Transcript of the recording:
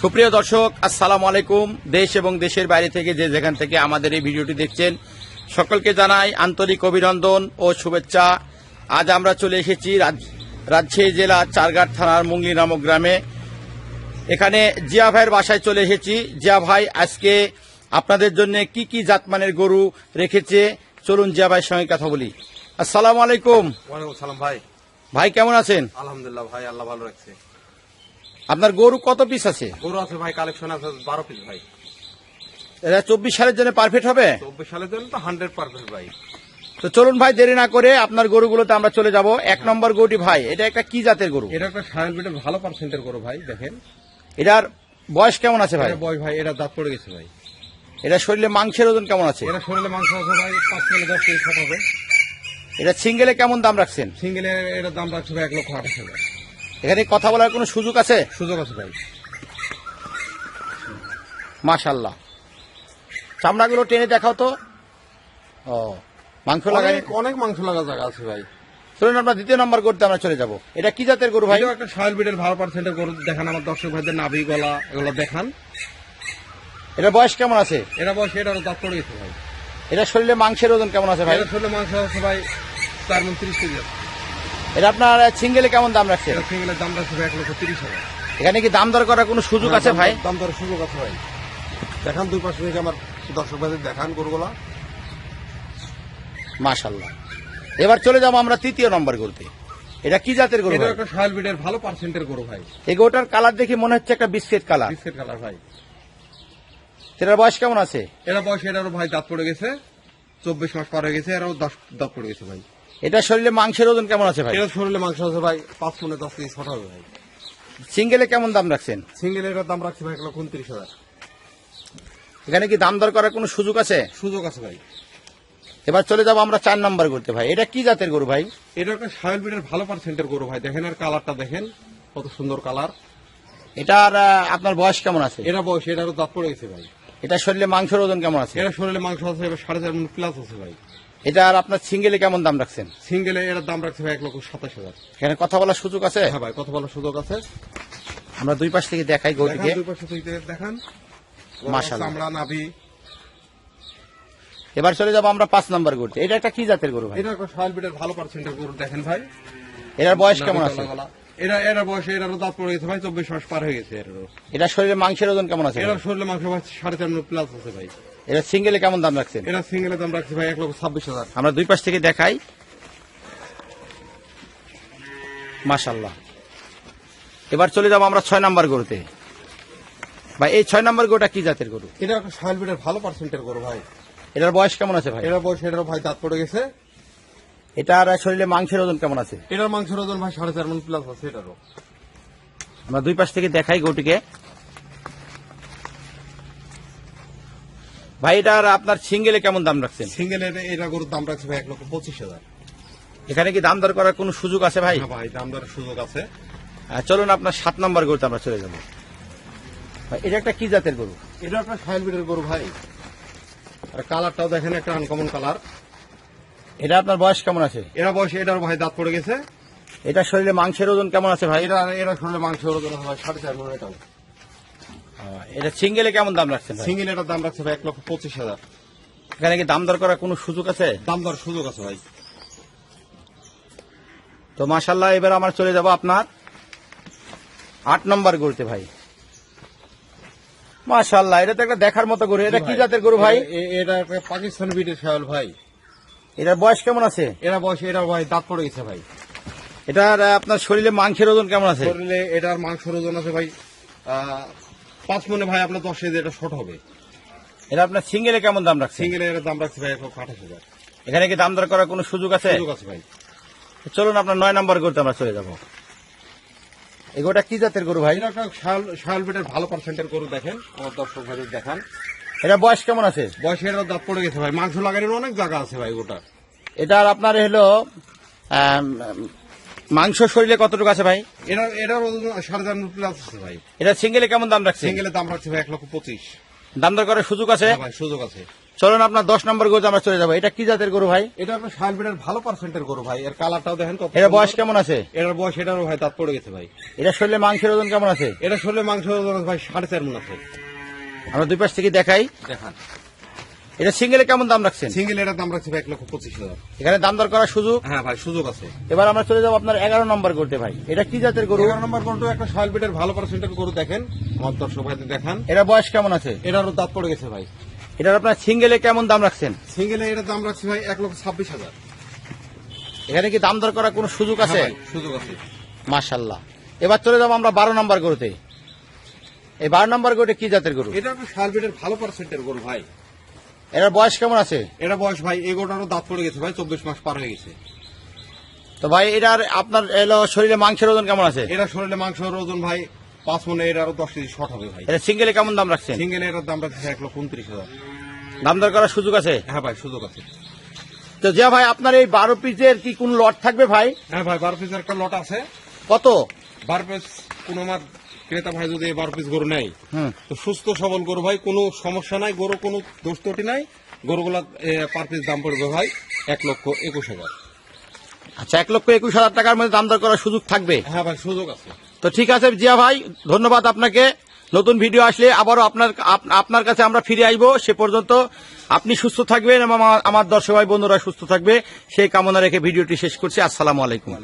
সুপ্রিয় দর্শক আসসালামু আলাইকুম। দেশ এবং দেশের বাইরে থেকে যে যেখান থেকে আমাদের এই ভিডিওটি দেখছেন সকলকে জানাই আন্তরিক অভিনন্দন ও শুভেচ্ছা। আজ আমরা চলে এসেছি রাজ- রাজশাহী জেলা চারঘাট থানার মুঙ্গলি নামক গ্রামে। এখানে জিয়া ভাইয়ের বাসায় চলে এসেছি। জিয়া ভাই আজকে আপনাদের জন্য কি কি জাতমানের গরু রেখেছে? চলুন জিয়া ভাইয়ের সঙ্গে কথা বলি। আসসালামু আলাইকুম। ভাই। ভাই কেমন আছেন? আলহামদুলিল্লাহ ভাই আল্লাহ ভালো রাখছে। আপনার গরু কত পিস আছে? গরু আছে ভাই কালেকশন আছে বারো পিস ভাই। এটা চব্বিশ সালের জন্য পারফেক্ট হবে? চব্বিশ সালের জন্য তো হান্ড্রেড পার্সেন্ট ভাই। তো চলুন ভাই দেরি না করে আপনার গরুগুলোতে আমরা চলে যাব। এক নম্বর গরুটি ভাই এটা একটা কি জাতের গরু? এটা একটা সায়ন বিটের ভালো পার্সেন্টের গরু ভাই দেখেন। এটার বয়স কেমন আছে ভাই? এটা বয় ভাই এটা দাঁত পড়ে গেছে ভাই। এটা শরীরে মাংসের ওজন কেমন আছে? এটা শরীরে মাংস আছে ভাই পাঁচ কিলো দশ কেজি খাট হবে। এটা সিঙ্গেলে কেমন দাম রাখছেন? সিঙ্গেলে এটার দাম রাখছে ভাই এক লক্ষ আঠাশ হাজার। এখানে কথা বলার কোনো সুযোগ আছে? সুযোগ আছে ভাই। মাশাল্লাহ চামড়াগুলো টেনে দেখাও তো। ও মাংস লাগাই অনেক মাংস লাগা জায়গা আছে ভাই। চলুন আমরা দ্বিতীয় নম্বর গরুতে আমরা চলে যাব। এটা কি জাতের গরু ভাই? একটা সায়ন বিটের ভালো পার্সেন্টের গরু দেখান আমার দর্শক ভাইদের নাভি গলা এগুলো দেখান। এটা বয়স কেমন আছে? এটা বয়স এটারও দাঁত পড়ে গেছে ভাই। এটা শরীরে মাংসের ওজন কেমন আছে ভাই? এটা শরীরে মাংস আছে ভাই চার মন তিরিশ কেজি আছে। এটা আপনার সিঙ্গেলে কেমন দাম রাখছেন এটা সিঙ্গেলের দাম রাখছে এক লক্ষ তিরিশ হাজার। এখানে কি দাম দর করার কোনো সুযোগ আছে ভাই? দাম দর সুযোগ আছে ভাই। দেখান দুই পাশে থেকে আমার দর্শক ভাইদের দেখান গরুগুলা। মাশাল্লাহ এবার চলে যাব আমরা তৃতীয় নম্বর গরুতে। এটা কি জাতের গরু এটা একটা সয়াল ভালো পার্সেন্টের গরু ভাই। এই গরুটার কালার দেখে মনে হচ্ছে একটা বিস্কিট কালার। বিস্কেট কালার ভাই। এটার বয়স কেমন আছে? এরা বয়স এটারও ভাই দাঁত পড়ে গেছে চব্বিশ মাস পার হয়ে গেছে এরাও দশ দাঁত পড়ে গেছে ভাই। এটা শরীরে মাংসের ওজন কেমন আছে ভাই? এটা শরীরে মাংস আছে ভাই পাঁচ মনে দশ কেজি ছোট হবে ভাই। সিঙ্গেলে কেমন দাম রাখছেন? সিঙ্গেল এটার দাম রাখছে ভাই এক লক্ষ উনত্রিশ হাজার। এখানে কি দাম দর করার কোনো সুযোগ আছে? সুযোগ আছে ভাই। এবার চলে যাব আমরা চার নম্বর করতে ভাই। এটা কি জাতের গরু ভাই? এটা একটা সয়াল বিটের ভালো পার্সেন্টের গরু ভাই। দেখেন আর কালারটা দেখেন কত সুন্দর কালার। এটার আপনার বয়স কেমন আছে? এটা বয়স এটারও দাঁত পড়ে গেছে ভাই। এটা শরীরে মাংসের ওজন কেমন আছে? এটা শরীরে মাংস আছে এবার সাড়ে চার মন প্লাস আছে ভাই। এটা আর আপনার সিঙ্গেলে কেমন দাম রাখছেন? সিঙ্গেলে এটার দাম রাখছে ভাই এক লক্ষ সাতাশ হাজার। এখানে কথা বলার সুযোগ আছে? হ্যাঁ ভাই কত ভালো সুযোগ আছে। আমরা দুই পাশ থেকে দেখাই গরুটিকে দুই পাশে থেকে দেখান। মাশাআল্লাহ। নাভি। এবার চলে যাব আমরা পাঁচ নম্বর গরুতে। এটা একটা কি জাতের গরু ভাই? এটা একটা সয়াল বিটের ভালো পার্সেন্টের গরু দেখেন ভাই। এটার বয়স কেমন আছে। এটা এটার বয়সে এটারও দাঁত পড়ে গেছে ভাই চব্বিশ মাস পার হয়ে গেছে এটারও। এটা শরীরে মাংসের ওজন কেমন আছে? এটার শরীরে মাংস ভাই সাড়ে চার প্লাস আছে ভাই। এটা সিঙ্গেলে কেমন দাম রাখছেন? এটা সিঙ্গেলের দাম রাখছি ভাই এক লক্ষ ছাব্বিশ হাজার। আমরা দুই পাশ থেকে দেখাই। মাশাল্লাহ এবার চলে যাব আমরা ছয় নম্বর গরুতে। ভাই এই ছয় নম্বর গরুটা কি জাতের গরু? এটা একটা বিটের ভালো পার্সেন্টের গরু ভাই। এটার বয়স কেমন আছে ভাই? এটার বয়স এটারও ভাই দাঁত পড়ে গেছে। এটার শরীরে মাংসের ওজন কেমন আছে? এটার মাংসের ওজন ভাই সাড়ে চার মন প্লাস আছে এটারও। আমরা দুই পাশ থেকে দেখাই গরুটিকে। ভাই এটার আপনার সিঙ্গেলে কেমন দাম রাখছেন? সিঙ্গেলের এটা গরুর দাম রাখছে ভাই এক লক্ষ পঁচিশ হাজার। এখানে কি দাম দর করার কোনো সুযোগ আছে ভাই? ভাই দাম দরের সুযোগ আছে। চলুন আপনার সাত নম্বর গরুতে আমরা চলে যাব। ভাই এটা একটা কি জাতের গরু? এটা একটা সয়াল বিটের গরু ভাই। আর কালারটাও দেখেন একটা আনকমন কালার। এটা আপনার বয়স কেমন আছে? এরা বয়সে এটার ভাই দাঁত পড়ে গেছে। এটা শরীরে মাংসের ওজন কেমন আছে ভাই? এটা এরা শরীরে মাংসের ওজন হয় সাড়ে চার মন এটা সিঙ্গেলে কেমন দাম রাখছেন সিঙ্গেল এটার দাম রাখছে ভাই এক লক্ষ পঁচিশ হাজার। এখানে কি দাম দর করার কোনো সুযোগ আছে? দাম দর সুযোগ আছে ভাই। তো মাসাল্লাহ এবার আমরা চলে যাব আপনার আট নম্বর গরুতে ভাই। মাশাল্লাহ এটা তো একটা দেখার মতো গরু। এটা কি জাতের গরু ভাই? এটা পাকিস্তান বিটের শাওয়াল ভাই। এটার বয়স কেমন আছে? এরা বয়সে এটার ভাই দাঁত পড়ে গেছে ভাই। এটার আপনার শরীরে মাংসের ওজন কেমন আছে? শরীরে এটার মাংসের ওজন আছে ভাই আহ, পাঁচ মনে ভাই আপনার দশ কেজি এটা শর্ট হবে। এটা আপনার সিঙ্গেলে কেমন দাম রাখছে সিঙ্গেল এর দাম রাখছে ভাই আঠাশ হাজার। এখানে কি দাম দর করার কোনো সুযোগ আছে? সুযোগ আছে ভাই। চলুন আপনার নয় নম্বর গরুতে আমরা চলে যাব। এগোটা কি জাতের গরু ভাই? এটা একটা শাল শাল বিটের ভালো পার্সেন্টের গরু দেখেন আমার দর্শক ভাই দেখান। এটা বয়স কেমন আছে? বয়সে এটার দাঁত পড়ে গেছে ভাই মাংস লাগানোর অনেক জায়গা আছে ভাই ওটা এটার আপনার হলো মাংস শরীরে কতটুকু আছে ভাই? এটা এটার সাড়ে চার প্লাস আছে ভাই। এটা সিঙ্গেলে কেমন দাম রাখছে সিঙ্গেলের দাম রাখছে ভাই এক লক্ষ পঁচিশ। দাম দর করার সুযোগ আছে? হ্যাঁ সুযোগ আছে। চলুন আপনার দশ নম্বর গরুতে আমরা চলে যাব। এটা কি জাতের গরু ভাই? এটা আপনার বিটের ভালো পার্সেন্টের গরু ভাই। এর কালারটাও দেখেন কত এটা বয়স কেমন আছে? এটার বয়স এটারও ভাই দাঁত পড়ে গেছে ভাই। এটা শরীরে মাংসের ওজন কেমন আছে? এটা শরীরে মাংস ওজন ভাই সাড়ে চার মন আছে। আমরা দুই পাশ থেকে দেখাই। দেখান। এটা সিঙ্গেলে কেমন দাম রাখছেন? সিঙ্গেল এটার দাম রাখছি ভাই এক লক্ষ পঁচিশ হাজার। এখানে দাম দর করার সুযোগ? হ্যাঁ ভাই সুযোগ আছে। এবার আমরা চলে যাব আপনার এগারো নম্বর করতে ভাই। এটা কি জাতের গরু? এগারো নম্বর গরুটা একটা শাল বিটের ভালো পার্সেন্টের গরু দেখেন। আমার দর্শক ভাইদের দেখান। এটা বয়স কেমন আছে? এটারও দাঁত পড়ে গেছে ভাই। এটার আপনার সিঙ্গেলে কেমন দাম রাখছেন? সিঙ্গেলে এটার দাম রাখছি ভাই এক লক্ষ ছাব্বিশ হাজার। এখানে কি দাম দর করার কোনো সুযোগ আছে? হ্যাঁ সুযোগ আছে। মাশাল্লাহ। এবার চলে যাব আমরা বারো নম্বর গরুতে। এই বারো নম্বর গরুটা কি জাতের গরু? এটা একটা বিটের ভালো পার্সেন্টের গরু ভাই। এটার বয়স কেমন আছে? এটা বয়স ভাই এই গরুটারও দাঁত পড়ে গেছে ভাই চব্বিশ মাস পার হয়ে গেছে। তো ভাই এটার আপনার এলো শরীরে মাংসের ওজন কেমন আছে? এটা শরীরে মাংসের ওজন ভাই পাঁচ মনে এটা আরও দশ কেজি শর্ট হবে ভাই। এটা সিঙ্গেলে কেমন দাম রাখছেন? সিঙ্গেল এটার দাম রাখছে এক লক্ষ উনত্রিশ হাজার। দাম দর করার সুযোগ আছে? হ্যাঁ ভাই সুযোগ আছে। তো যে ভাই আপনার এই বারো পিসের কি কোন লট থাকবে ভাই? হ্যাঁ ভাই বারো পিসের একটা লট আছে। কত? বারো পিস কোনো আমার ক্রেতা ভাই যদি বারো পিস গরু নেয় হুম তো সুস্থ সবল গরু ভাই কোনো সমস্যা নাই গরু কোনো দোষ ত্রুটি নাই। গরুগুলা পার পিস দাম পড়বে ভাই এক লক্ষ একুশ হাজার। আচ্ছা এক লক্ষ একুশ হাজার টাকার মধ্যে দাম দর করার সুযোগ থাকবে? হ্যাঁ ভাই সুযোগ আছে। তো ঠিক আছে জিয়া ভাই ধন্যবাদ আপনাকে। নতুন ভিডিও আসলে আবারও আপনার আপ- আপনার কাছে আমরা ফিরে আসব সে পর্যন্ত আপনি সুস্থ থাকবেন এবং আমার- দর্শক ভাই বন্ধুরা সুস্থ থাকবে। সেই কামনা রেখে ভিডিওটি শেষ করছি। আসসালামু আলাইকুম।